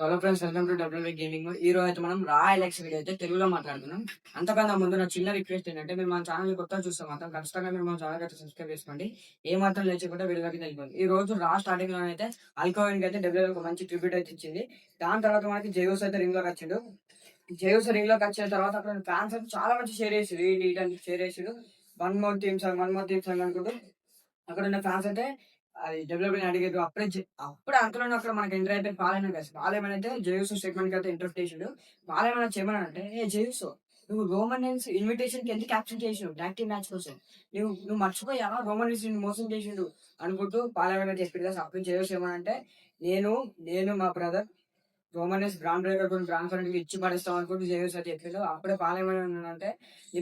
Hello friends welcome to WB gaming ఈ రోజు అయితే మనం రా ఎలక్స్ వీడియో అయితే తెలుగులో మాట్లాడుతున్నాం. అంతకన్నా ముందు నా చిన్న రిక్వెస్ట్ ఏంటంటే మీరు మన ఛానల్ కొత్త చూస్తే మాత్రం ఖచ్చితంగా మీరు మన ఛానల్ అయితే సబ్స్క్రైబ్ చేసుకోండి. ఏ మాత్రం లేచకుండా వీడియోకి తెలియదు ఈ రోజు రా స్టార్టింగ్లో అయితే అల్కోవిన్ అయితే డబ్ల్యూ ఒక మంచి ట్రిబ్యూట్ అయితే ఇచ్చింది. దాని తర్వాత మనకి జయోస్ అయితే రింగ్లోకి వచ్చిండు. జయోస్ రింగ్లోకి వచ్చిన తర్వాత అక్కడ ఫ్యాన్స్ అయితే చాలా మంచి షేర్ చేసి ఈ షేర్ చేసాడు. One more themes song one more themes song అనుకుంటూ అక్కడ ఉన్న ఫ్యాన్స్ అయితే అది డెవలప్మెంట్ అడిగేది అప్పుడే అప్పుడు అప్పుడే అంతలోనే అక్కడ మనకి ఎంటర్ అయిపోయి పాలైన కదా పాలైన అయితే జేయూస్ స్టేట్మెంట్కి అయితే ఇంటర్ చేసాడు పాలైన చేయమని అంటే ఏ జేయూస్ నువ్వు రోమన్ రెన్స్ ఇన్విటేషన్కి ఎందుకు క్యాప్చర్ చేసావు డాక్టివ్ మ్యాచ్ కోసం. నువ్వు నువ్వు మర్చిపోయావా? రోమన్ రెన్స్ మోసం చేసిండు అనుకుంటూ పాలైన చెప్పి కదా అప్పుడు జేయూస్ ఏమనంటే నేను నేను మా brother Roman Reigns Bron Breakker కొన్ని బ్రాండ్ ఫ్రెండ్ ఇచ్చి పడేస్తాం అనుకుంటూ జేయూస్ అని చెప్పాడు. అప్పుడే పాలైన అంటే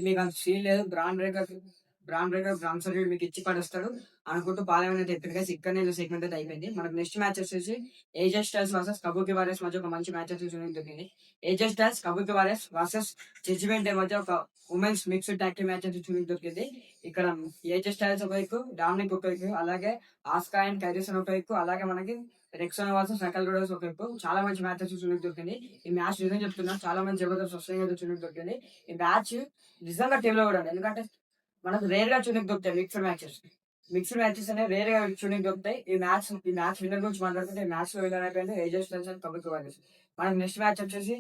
మీకు అంత సీన్ లేదు. Bron Breakker Bron Breakker Bron surgery మీకు ఇచ్చి పడేస్తాడు. అనుకుంటూ పాలెం అయితే ఎప్పుడు ఇక్కడ నేను సెగ్మెంట్ అయితే అయిపోయింది. మనకు నెక్స్ట్ మ్యాచ్ వచ్చేసి AJ Styles versus Kabuki Warriors మధ్య ఒక మంచి మ్యాచ్ వచ్చేసి దొరికింది AJ Styles Kabuki Warriors versus Judgment మధ్య ఒక ఉమెన్స్ మిక్స్డ్ టాక్టివ్ మ్యాచ్ వచ్చి చూడడానికి దొరికింది ఇక్కడ ఏజెస్ స్టాల్స్ ఒక వైపు డామినిక్ ఒక వైపు అలాగే ఆస్కా అండ్ కైరిసన్ ఒక వైపు అలాగే మనకి రెక్సన్ వర్సెస్ సకల్ రోడర్స్ ఒక వైపు. చాలా మంచి మ్యాచ్ వచ్చి దొరికింది ఈ మ్యాచ్ నిజం చెప్తున్నా చాలా మంచి జబర్దస్త్ వస్తుంది దొరికింది ఈ మ్యాచ్ నిజంగా టీంలో కూడా ఎందుకంటే మనకు రేర్గా చూడడానికి దొరుకుతాయి మిక్స్డ్ మ్యాచెస్ మిక్స్డ్ మ్యాచెస్ అనేవి రేర్గా చూడడానికి దొరుకుతాయి. ఈ మ్యాచ్ ఈ మ్యాచ్ విన్నర్ గురించి మాట్లాడుకుంటే ఈ మ్యాచ్లో విన్నర్ అయిపోయింది ఏజెస్ అండ్ కబుక్ వారియర్స్ మనకి నెక్స్ట్ మ్యాచ్ వచ్చేసి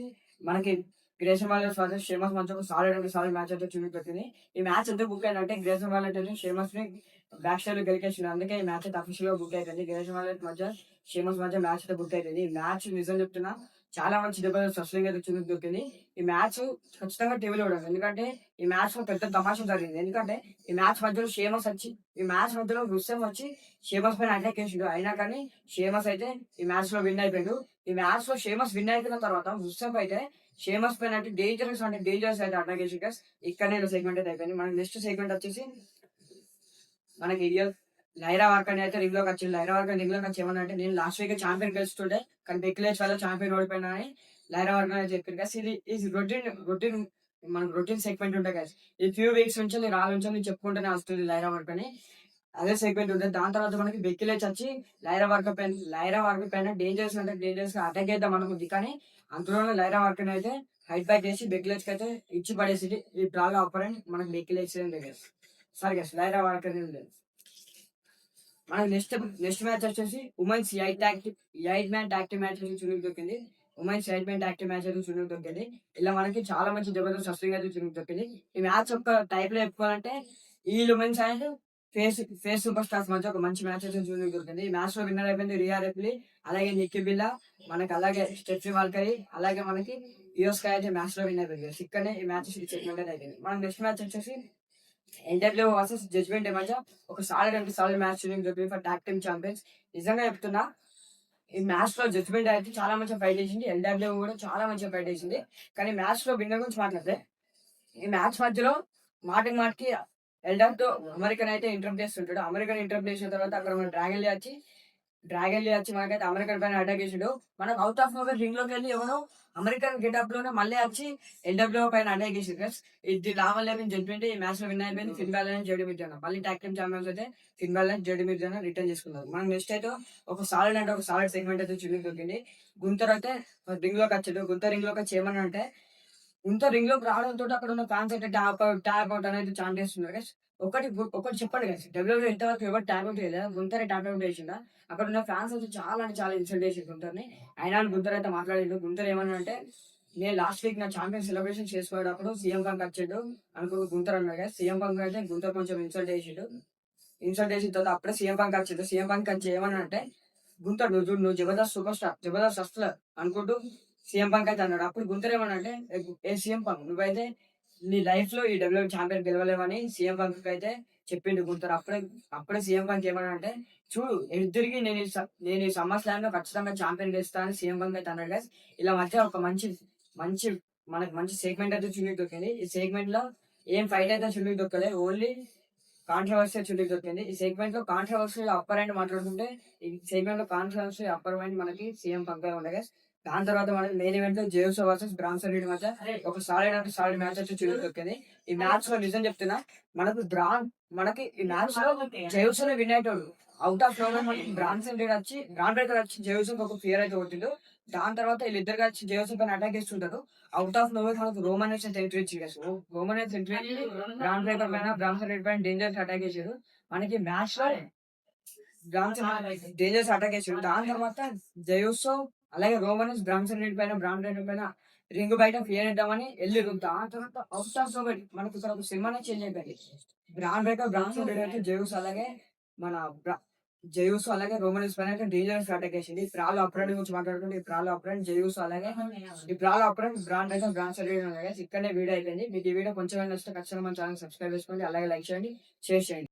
మనకి గ్రేసన్ వాలెస్ వర్సెస్ షేమస్ మధ్య ఒక సాలిడ్ అంటే సాలిడ్ మ్యాచ్ అయితే చూడడానికి దొరికింది. ఈ మ్యాచ్ ఎందుకు బుక్ అయిందంటే గ్రేసన్ వాలెట్ అయితే షేమస్ని బ్యాక్ స్టైల్ గెలికేసింది అందుకే ఈ మ్యాచ్ అయితే అఫీషియల్గా బుక్ అయిపోయింది. గ్రేసన్ వాలెట్ మధ్య షేమస్ మధ్య మ్యాచ్ అయితే బుక్ అయిపోయింది. ఈ మ్యాచ్ నిజం చెప్తున్నా చాలా మంచి జబర్దస్త్ వసలింగ్ అయితే దొరికింది ఈ మ్యాచ్ ఖచ్చితంగా టీవీలో చూడాలి ఎందుకంటే ఈ మ్యాచ్లో పెద్ద తమాషా జరిగింది. ఎందుకంటే ఈ మ్యాచ్ మధ్యలో షేమస్ వచ్చి ఈ మ్యాచ్ మధ్యలో విషయం వచ్చి షేమస్ పైన అటాక్ చేసిండు. అయినా కానీ షేమస్ అయితే ఈ మ్యాచ్లో విన్ అయిపోయాడు. ఈ మ్యాచ్లో షేమస్ విన్ అయిపోయిన తర్వాత విషయం అయితే షేమస్ పైన అంటే డేంజరస్ అంటే డేంజరస్ అయితే అటాక్ చేసి ఇక్కడనే సెగ్మెంట్ అయితే అయిపోయింది. మన నెక్స్ట్ సెగ్మెంట్ వచ్చేసి మనకి రియల్ లైరా వర్కర్ అయితే రింగ్లోకి వచ్చింది లైరా వర్కర్ రింగ్లోకి వచ్చి ఏమన్నా నేను లాస్ట్ వీక్ ఛాంపియన్ గెలుస్తుండే కానీ బెక్లేజ్ వల్ల ఛాంపియన్ ఓడిపోయినా అని లైరా వర్కర్ అని చెప్పారు. కదా ఇది ఇది రొటీన్ రొటీన్ మనకు రొటీన్ సెగ్మెంట్ ఉంటాయి కదా ఈ ఫ్యూ వీక్స్ నుంచి నేను రాళ్ళ నుంచి నేను చెప్పుకుంటూనే వస్తుంది లైరా వర్క్ అని అదే సెగ్మెంట్ ఉంటుంది దాని తర్వాత మనకి బెక్కిలేజ్ వచ్చి లైరా వర్క్ పైన లైరా వర్క్ పైన డేంజర్స్ అంటే డేంజర్స్గా అటాక్ చేద్దాం అనుకుంది. కానీ అందులోనే లైరా వర్క్ అయితే హైట్ బ్యాక్ చేసి బెక్కిలేజ్కి అయితే ఇచ్చి పడేసి ఈ డ్రాగా అప్పరెంట్ మనకి బెక్కిలేజ్ సరే గస్ లైరా వర్క్ లేదు. మనకి నెక్స్ట్ నెక్స్ట్ మ్యాచ్ వచ్చేసి women's eight active eight man active match వచ్చి చూడడానికి దొరికింది women's eight man active match అయితే చూడడానికి దొరికింది ఇలా మనకి చాలా మంచి జబర్దస్త్ వస్తుంది అయితే చూడడానికి దొరికింది ఈ మ్యాచ్ ఒక టైప్లో చెప్పుకోవాలంటే ఈ women's and face face superstars మధ్య ఒక మంచి మ్యాచ్ అయితే చూడడానికి దొరికింది. ఈ మ్యాచ్లో విన్నర్ అయిపోయింది రియా రెప్లీ అలాగే నిక్కి బిల్లా మనకి అలాగే స్టెఫీ వాల్కరీ అలాగే మనకి యూఎస్ అయితే మ్యాచ్లో విన్ అయిపోయింది. ఇక్కడనే ఈ మ్యాచ్ సెగ్మెంట్ అయిపోయింది. మనం నెక్స్ట్ మ్యాచ్ వచ్చేసి ఎన్డబ్ల్యూ వర్సెస్ జడ్జ్మెంట్ మధ్య ఒక సాలిడ్ అంటే సాలిడ్ మ్యాచ్ దొరికింది ఫర్ టాక్ టీమ్ ఛాంపియన్స్ నిజంగా చెప్తున్నా ఈ మ్యాచ్లో జడ్జ్మెంట్ అయితే చాలా మంచిగా ఫైట్ చేసింది. ఎల్డబ్ల్యూ కూడా చాలా మంచిగా ఫైట్ చేసింది. కానీ మ్యాచ్లో విన్నర్ గురించి మాట్లాడితే ఈ మ్యాచ్ మధ్యలో మాటకి మాటకి ఎల్డర్తో అమెరికన్ అయితే ఇంటర్ప్ చేస్తుంటాడు. అమెరికన్ ఇంటర్ప్ చేసిన తర్వాత అక్కడ మన డ్రాగన్ వచ్చి డ్రాగన్ వచ్చి మనకైతే అమెరికన్ పైన అటాక్ చేసిండు. మనకు అవుట్ ఆఫ్ నోవర్ రింగ్లోకి వెళ్ళి ఎవరు అమెరికన్ గెటప్లోనే మళ్ళీ వచ్చి ఎల్డబ్ల్యూ పైన అటాక్ చేసి guys. ఇది లావల్ లెవెన్ జడ్మెంట్ ఈ మ్యాచ్లో విన్ అయిపోయింది. ఫిన్ బ్యాలెన్స్ జడి మిర్జానా మళ్ళీ టాక్ టీమ్ ఛాంపియన్స్ అయితే ఫిన్ బ్యాలెన్స్ జడి మిర్జానా రిటర్న్ చేసుకున్నారు. మనం నెక్స్ట్ అయితే ఒక సాలిడ్ అంటే ఒక సాలిడ్ సెగ్మెంట్ అయితే చూడడానికి గుంతర్ అయితే రింగ్లోకి వచ్చాడు. గుంతర్ రింగ్లోకి వచ్చి ఏమన్నా అంటే ఇంత రింగ్లోకి రావడంతో అక్కడ ఉన్న ఫ్యాన్స్ అయితే ట్యాప్ అవుట్ ట్యాప్ అవుట్ అనేది ఛాన్స్ చేస్తున్నారు గైస్ ఒకటి ఒకటి చెప్పండి గైస్ డబ్ల్యూడబ్ల్యూ ఇంతవరకు ఎవరు ట్యాప్ అవుట్ చేయలేదు? గుంతరే ట్యాప్ అవుట్ చేసిందా? అక్కడ ఉన్న ఫ్యాన్స్ అయితే చాలా అంటే చాలా ఇన్సల్ట్ చేసి గుంతర్ని. అయినా గుంతర్ అయితే మాట్లాడిండు. గుంతర్ ఏమన్నా అంటే నేను లాస్ట్ వీక్ నా ఛాంపియన్ సెలబ్రేషన్ చేసుకోవడప్పుడు సీఎం పంక్ వచ్చాడు అనుకో గుంతర్ అన్నాడు సీఎం పంక్ అయితే గుంతర్ కొంచెం ఇన్సల్ట్ చేసిండు. ఇన్సల్ట్ చేసిన తర్వాత అప్పుడే సీఎం పంక్ వచ్చాడు. సీఎం పంక్ వచ్చి ఏమన్నా అంటే గుంతర్ నువ్వు చూడు నువ్వు జబర్దస్త్ సూపర్ స్టార్ జబర్దస్త్ వస్తా అనుకుంటూ సీఎం పంక్ అయితే అన్నాడు. అప్పుడు గుంతర్ ఏమన్నా అంటే "ఏ- సీఎం పంక్ నువ్వైతే నీ లైఫ్లో ఈ డబ్ల్యూ ఛాంపియన్ గెలవలేవని సీఎం పంక్ అయితే చెప్పిండు గుంతర్. అప్పుడే అప్పుడే సీఎం పంక్ ఏమన్నా అంటే చూడు ఎదురికి నేను నేను ఈ సమ్మర్ స్లామ్లో ఖచ్చితంగా ఛాంపియన్ గెలుస్తా అని సీఎం పంక్ అయితే అన్నాడు ఇలా మధ్య ఒక మంచి మంచి మనకి మంచి సెగ్మెంట్ అయితే చూడడానికి దొరికింది ఈ సెగ్మెంట్లో ఏం ఫైట్ అయితే చూడడానికి దొరకలేదు ఓన్లీ కాంట్రవర్సీ చూడడానికి దొరికింది ఈ సెగ్మెంట్లో కాంట్రవర్సీ అప్పర్ అండ్ మాట్లాడుకుంటే ఈ సెగ్మెంట్లో కాంట్రవర్సీ అప్పర్ అండ్ మనకి సీఎం పంక్ ఉండగా దాని తర్వాత మనకి main event James versus Bronson Reed మధ్య ఒక సాలిడ్ అంటే సాలిడ్ మ్యాచ్ వచ్చి చూడడానికి దొరికింది. ఈ మ్యాచ్లో నిజం చెప్తున్నా మనకు బ్రాన్ మనకి ఈ మ్యాచ్లో జేమ్స్ విన్ అయ్యేటోడు అవుట్ ఆఫ్ నోవర్ మనకి బ్రాన్సన్ రెడ్డి వచ్చి బ్రాన్ బ్రేకర్ వచ్చి జేమ్స్ ఒక ఫియర్ అయితే కొట్టిండు. దాని తర్వాత వీళ్ళిద్దరు కలిసి జేసీ పైన అటాక్ చేస్తుంటారు అవుట్ ఆఫ్ నోవే తర్వాత రోమన్ వచ్చి ఎంట్రీ ఇచ్చి రోమన్ ఎంట్రీ గ్రాండ్ బ్రేకర్ పైన బ్రాన్సన్ రెడ్ పైన డేంజర్స్ అటాక్ చేశారు మనకి మ్యాచ్లో బ్రాన్సన్ డేంజర్స్ అటాక్ చేశారు దాని తర్వాత జయోసో అలాగే రోమన్స్ బ్రాన్సన్ రెడ్డి పైన బ్రాండ్ రెడ్డి పైన రింగ్ బయట ఫియర్ ఇద్దామని వెళ్ళిరు ఆ తర్వాత అవుట్ ఆఫ్ నోవే మనకి ఇక్కడ ఒక సినిమానే చేంజ్ అయిపోయింది బ్రాండ్ బ్రేకర్ బ్రాన్సన్ రెడ్డి అయితే జయూస్ అలాగే మన జయూస్ అలాగే రోమన్స్ పైన అయితే డేంజర్స్ అటాక్ చేసింది. ఈ ప్రాలో అప్రెంట్ గురించి మాట్లాడుకుంటే ఈ ప్రాల్ అప్రెంట్ జయూస్ అలాగే ఈ ప్రాల్ అప్రెంట్ బ్రాండ్ అయితే బ్రాండ్ సర్వీస్ ఇక్కడనే వీడియో అయిపోయింది. మీకు ఈ వీడియో కొంచెం నచ్చితే ఖచ్చితంగా మన ఛానల్ సబ్స్క్రైబ్ చేసుకోండి. అలాగే లైక్ చేయండి షేర్ చేయండి.